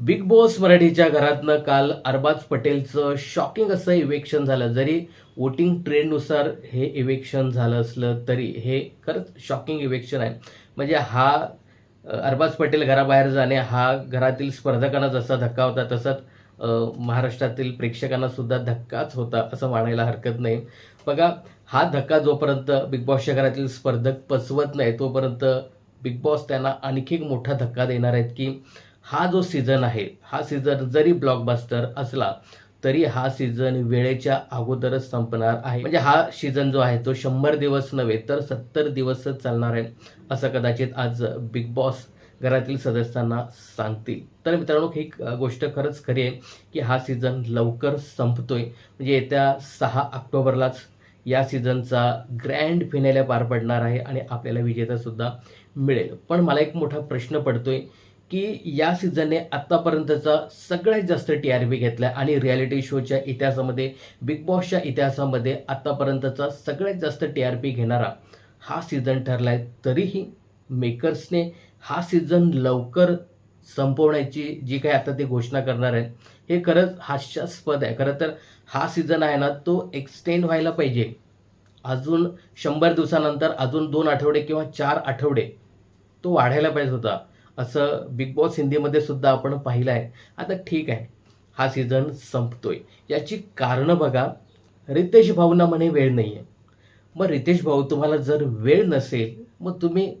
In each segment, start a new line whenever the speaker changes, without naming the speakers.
Big boss मराठीच्या घरातनं काल अरबाज पटेलचं शॉकिंग असं इव्हेक्शन झालं. जरी वोटिंग ट्रेंडनुसार हे इव्हेक्शन झालं असलं तरी हे खरंच शॉकिंग इव्हेक्शन आहे. म्हणजे हा अरबाज पटेल घराबाहेर जाणे हा घरातील स्पर्धकांना जसा धक्का होता. तसाच महाराष्ट्रातील प्रेक्षकांना सुद्धा धक्काच होता असं मानायला हरकत नाही. बघा हा धक्का जोपर्यंत बिग बॉसच्या घरातील स्पर्धक पचवत नाही तोपर्यंत बिग बॉस त्यांना आणखी एक मोठा धक्का देणार आहेत की हा जो सीझन आहे हा सीझन जरी ब्लॉकबस्टर असला तरी हा सीझन वेळेच्या अगोदरच संपणार आहे. म्हणजे हा सीझन जो आहे तो शंभर दिवस नव्हे तर सत्तर दिवसच चालणार आहे असं कदाचित आज बिग बॉस घरातील सदस्यांना सांगतील. तर मित्रांनो ही गोष्ट खरंच खरी आहे की हा सीझन लवकर संपतोय. म्हणजे येत्या सहा ऑक्टोबरलाच या सीझनचा ग्रँड फिनेल्या पार पडणार आहे आणि आपल्याला विजेतासुद्धा मिळेल. पण मला एक मोठा प्रश्न पडतोय की या सीझनने आत्तापर्यंतचा सगळ्यात जास्त टी आर पी घेतला आणि रियालिटी शोच्या इतिहासामध्ये बिग बॉसच्या इतिहासामध्ये आत्तापर्यंतचा सगळ्यात जास्त टी आर पी घेणारा हा सीझन ठरला आहे तरीही मेकर्सने हा सीझन लवकर संपवण्याची जी काही आता ते घोषणा करणार आहेत हे खरंच हास्यास्पद आहे. खरं तर हा सीझन आहे ना तो एक्सटेंड व्हायला पाहिजे. अजून शंभर दिवसानंतर अजून दोन आठवडे किंवा चार आठवडे तो वाढायला पाहिजे होता. असं बिग बॉस हिंदीमध्ये सुद्धा आपण पाहिलं आहे. आता ठीक आहे. हा सीझन संपतोय. याची कारणं बघा. रितेश भाऊंना म्हणे वेळ नाही आहे मग रितेश भाऊ तुम्हाला जर वेळ नसेल मग तुम्ही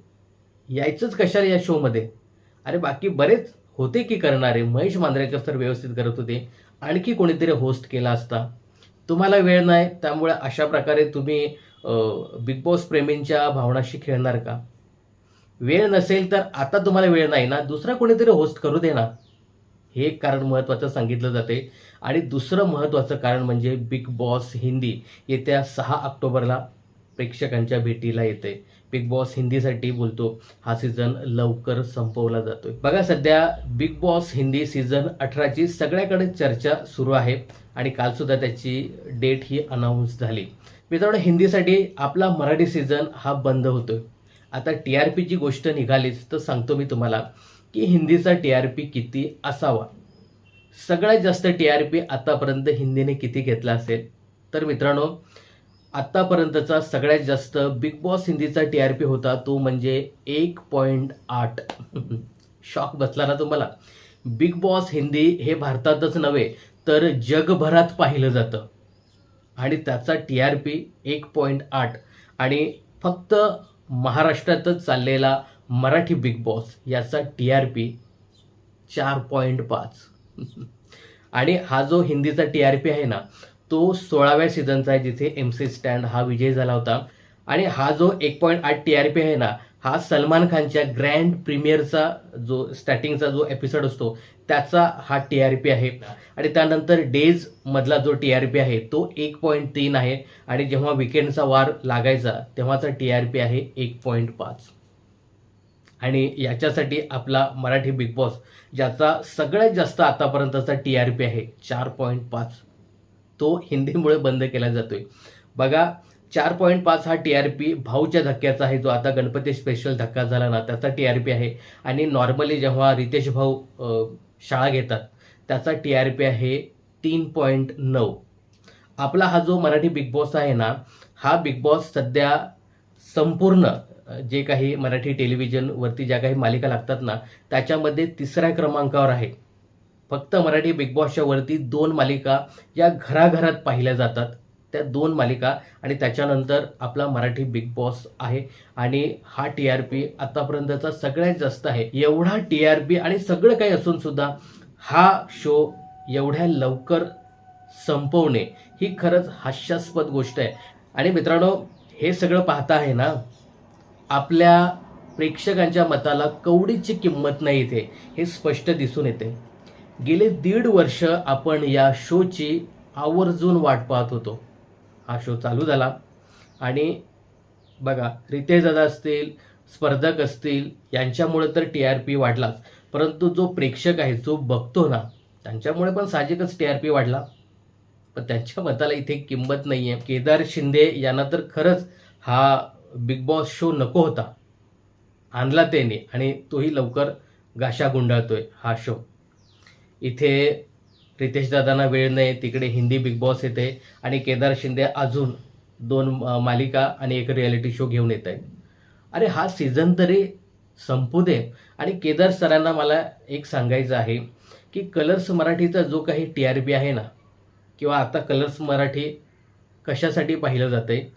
यायचंच कशाला या शोमध्ये अरे बाकी बरेच होते की करणारे. महेश मांजरेकर तर व्यवस्थित करत होते. आणखी कोणीतरी होस्ट केला असता. तुम्हाला वेळ नाही त्यामुळे अशा प्रकारे तुम्ही बिग बॉस प्रेमींच्या भावनाशी खेळणार का? वेळ नसेल तर आता तुम्हाला वेळ नाही ना दुसरा कोणीतरी होस्ट करू दे ना. हे एक कारण महत्त्वाचं सांगितलं जाते. आणि दुसरं महत्त्वाचं कारण म्हणजे बिग बॉस हिंदी येत्या सहा ऑक्टोबरला प्रेक्षकांच्या भेटीला येते. बिग बॉस हिंदीसाठी बोलतो. हा सीझन लवकर संपवला जातोय. बघा सध्या बिग बॉस हिंदी सीझन अठराची सगळ्याकडे चर्चा सुरू आहे. आणि कालसुद्धा त्याची डेट ही अनाऊन्स झाली. मित्रांनो हिंदीसाठी आपला मराठी सीझन हा बंद होतोय. आता टी आर पीची गोष्ट निघालीच तर सांगतो मी तुम्हाला की हिंदीचा टी आर पी किती असावा. सगळ्यात जास्त टी आर पी आतापर्यंत हिंदीने किती घेतला असेल? तर मित्रांनो आत्तापर्यंतचा सगळ्यात जास्त बिग बॉस हिंदीचा टी आर पी होता तो म्हणजे एक पॉईंट आठ. शॉक बसला ना तुम्हाला? बिग बॉस हिंदी हे भारतातच नव्हे तर जगभरात पाहिलं जातं. आणि त्याचा टी आर पी एक पॉईंट आठ. आणि फक्त महाराष्ट्रातच चाललेला मराठी बिग बॉस याचा टी आर पी चार पॉईंट पाच. आणि हा जो हिंदीचा टी आर पी आहे ना तो सोळाव्या सीझनचा आहे जिथे एम सी स्टँड हा विजय झाला होता. आणि हा जो एक पॉईंट आठ टी आर पी आहे ना हा सलमान खानच्या ग्रँड प्रीमियरचा जो स्टार्टिंगचा जो एपिसोड असतो त्याचा हा टी आर पी आहे. आणि त्यानंतर डेज मधला जो टी आर पी आहे तो एक पॉईंट तीन आहे. आणि जेव्हा विकेंडचा वार लागायचा तेव्हाचा टी आर पी आहे एक पॉईंट पाच. आणि याच्यासाठी आपला मराठी बिग बॉस ज्याचा सगळ्यात जास्त आतापर्यंतचा टी आर पी आहे चार पॉईंट पाच. तो हिंदीमुळे बंद केला जातोय. बघा चार पॉईंट पाच हा टी आर पी भाऊच्या धक्क्याचा आहे जो आता गणपती स्पेशल धक्का झाला ना त्याचा टी आर पी आहे. आणि नॉर्मली जेव्हा रितेश भाऊ शाळा घेतात त्याचा टी आर पी आहे तीन पॉईंट नऊ. आपला हा जो मराठी बिग बॉस आहे ना हा बिग बॉस सध्या संपूर्ण जे काही मराठी टेलिव्हिजनवरती ज्या काही मालिका लागतात ना त्याच्यामध्ये तिसऱ्या क्रमांकावर आहे. फक्त मराठी बिग बॉसच्या वरती दोन मालिका या घराघरात पाहिल्या जातात. त्या दोन मालिका आणि त्याच्यानंतर आपला मराठी बिग बॉस आहे. आणि हा टी आर पी आतापर्यंतचा सगळ्यात जास्त आहे. एवढा टी आर पी आणि सगळं काही असून सुद्धा हा शो एवढ्या लवकर संपवणे ही खरंच हास्यास्पद गोष्ट आहे. आणि मित्रांनो हे सगळं पाहता आहे ना आपल्या प्रेक्षकांच्या मताला कवडीची किंमत नाही इथे हे स्पष्ट दिसून येते. गेले दीड वर्ष आपण या शोची आवर्जून वाट पाहत होतो. हा शो चालू झाला. आणि बघा रितेजदा दादा असतील स्पर्धक असतील यांच्यामुळे तर टी आर पी वाढलाच. परंतु जो प्रेक्षक आहे जो बघतो ना त्यांच्यामुळे पण साहजिकच टी आर पी वाढला. पण त्यांच्या मताला इथे किंमत नाही आहे केदार शिंदे यांना तर खरंच हा बिग बॉस शो नको होता. आणला त्याने आणि तोही लवकर गाशा गुंडाळतोय हा शो इथे रितेश दादांना वेळ नाही तिकडे हिंदी बिग बॉस येते आणि केदार शिंदे अजून दोन मालिका आणि एक रियालिटी शो घेऊन येत आहेत. अरे हा सीझन तरी संपू दे आणि केदार सरांना मला एक सांगायचं आहे की कलर्स मराठीचा जो काही टी आर पी आहे ना किंवा आता कलर्स मराठी कशासाठी पाहिलं जातं आहे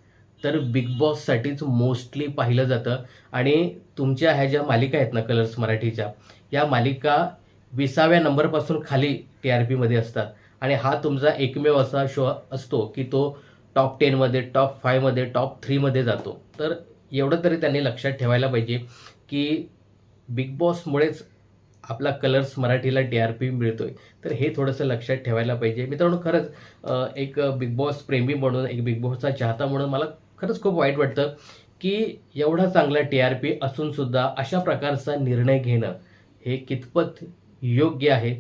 तर बिग बॉससाठीच मोस्टली पाहिलं जातं. आणि तुमच्या ह्या ज्या मालिका आहेत ना कलर्स मराठीच्या या मालिका विसाव्या नंबरपासून खाली टी आर पीमध्ये असतात. आणि हा तुमचा एकमेव असा शो असतो की तो टॉप टेनमध्ये टॉप फायमध्ये टॉप थ्रीमध्ये जातो. तर एवढं तरी त्यांनी लक्षात ठेवायला पाहिजे की बिग बॉसमुळेच आपला कलर्स मराठीला टी आर पी मिळतोय. तर हे थोडंसं लक्षात ठेवायला पाहिजे. मित्रांनो खरंच एक बिग बॉस प्रेमी म्हणून एक बिग बॉसचा चाहता म्हणून मला खरंच खूप वाईट वाटतं की एवढा चांगला टी आर पी असूनसुद्धा अशा प्रकारचा निर्णय घेणं हे कितपत योग्य आहे?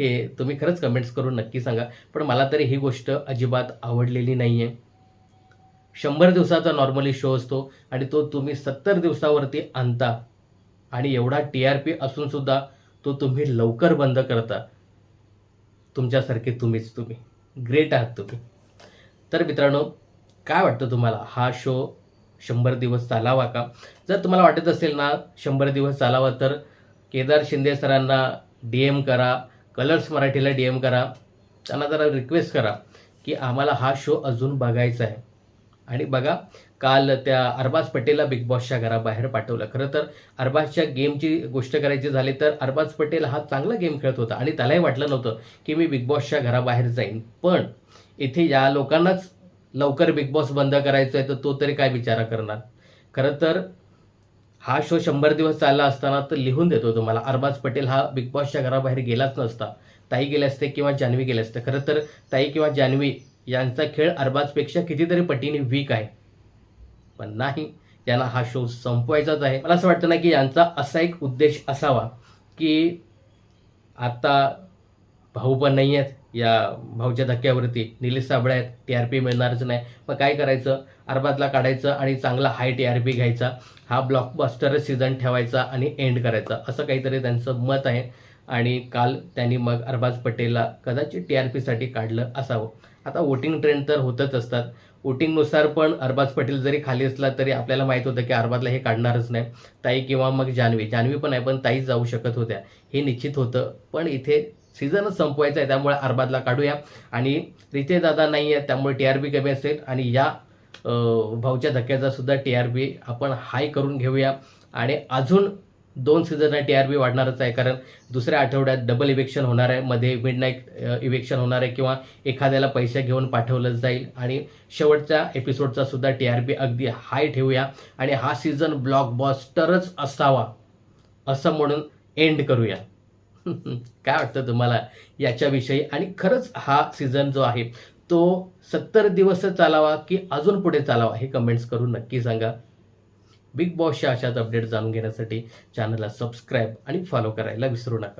हे तुम्ही खरंच कमेंट्स करून नक्की सांगा. पण मला तरी ही गोष्ट अजिबात आवडलेली नाही आहे शंभर दिवसाचा नॉर्मली शो असतो आणि तो तुम्ही सत्तर दिवसावरती आणता. आणि एवढा टी आर पी असूनसुद्धा तो तुम्ही लवकर बंद करता. तुमच्यासारखे तुम्हीच तुम्ही. ग्रेट आहात तुम्ही. तर मित्रांनो काय वाटतं तुम्हाला? हा शो शंभर दिवस चालावा का? जर तुम्हाला वाटत असेल ना शंभर दिवस चालावा तर केदार शिंदे सरांना डी एम करा. कलर्स मराठीला डी एम करा. त्यांना जरा रिक्वेस्ट करा की आम्हाला हा शो अजून बघायचा आहे. आणि बघा काल त्या अरबाज पटेलला बिग बॉसच्या घराबाहेर पाठवलं. खरं तर अरबाजच्या गेमची गोष्ट करायची झाली तर अरबाज पटेल हा चांगला गेम खेळत होता आणि त्यालाही वाटलं नव्हतं की मी बिग बॉसच्या घराबाहेर जाईन. पण इथे या लोकांनाच लवकर बिग बॉस बंद करायचं आहे तर तो तरी काय विचारा करणार? खरं तर हा शो शंभर दिवस चालला असताना तर लिहून देतो तुम्हाला. अरबाज पटेल हा बिग बॉसच्या घराबाहेर गेलाच नसता. ताई गेले असते किंवा जान्हवी गेले असते. खरं तर ताई किंवा जान्हवी यांचा खेळ अरबाजपेक्षा कितीतरी पटीने वीक आहे. पण नाही यांना हा शो संपवायचाच आहे. मला असं वाटतं ना की यांचा असा एक उद्देश असावा की आता भाऊ पण नाही आहेत या भाऊच्या धक्क्यावरती. निलेश साबळे आहेत टी आर पी मिळणारच नाही. मग काय करायचं? अरबातला काढायचं आणि चांगला हाय टी आर पी घ्यायचा. हा ब्लॉकबस्टर सीझन ठेवायचा आणि एंड करायचा. असं काहीतरी त्यांचं मत आहे. आणि काल त्यांनी मग अरबाज पटेलला कदाचित टी आर पीसाठी काढलं असावं. आता वोटिंग ट्रेंड तर होतच असतात. वोटिंगनुसार पण अरबाज पटेल जरी खाली असला तरी आपल्याला माहीत होतं की अरबाजला हे काढणारच नाही. ताई किंवा मग जान्हवी. जान्हवी पण आहे पण ताई जाऊ शकत होत्या. हे निश्चित होतं. पण इथे सीझनच संपवायचा आहे त्यामुळे अरबादला काढूया. आणि रिते दादा नाही आहे त्यामुळे टी आर बी कमी असेल. आणि या भाऊच्या धक्क्याचा सुद्धा टी आर बी आपण हाय करून घेऊया. आणि अजून दोन सीझनला टी आर बी वाढणारच आहे कारण दुसऱ्या आठवड्यात डबल इव्हेक्शन होणार आहे. मध्ये मिड नाईट इव्हेक्शन होणार आहे किंवा एखाद्याला पैसे घेऊन पाठवलं जाईल. आणि शेवटच्या एपिसोडचा सुद्धा टी आर बी अगदी हाय ठेवूया. आणि हा सीझन ब्लॉकबॉस्टरच असावा असं म्हणून एंड करूया. काय वाटतं तुम्हाला याच्याविषयी? आणि खरंच हा सीझन जो आहे तो सत्तर दिवस चालावा की अजून पुढे चालावा हे कमेंट्स करून नक्की सांगा. बिग बॉसच्या अशाच अपडेट जाणून घेण्यासाठी चॅनलला सबस्क्राईब आणि फॉलो करायला विसरू नका.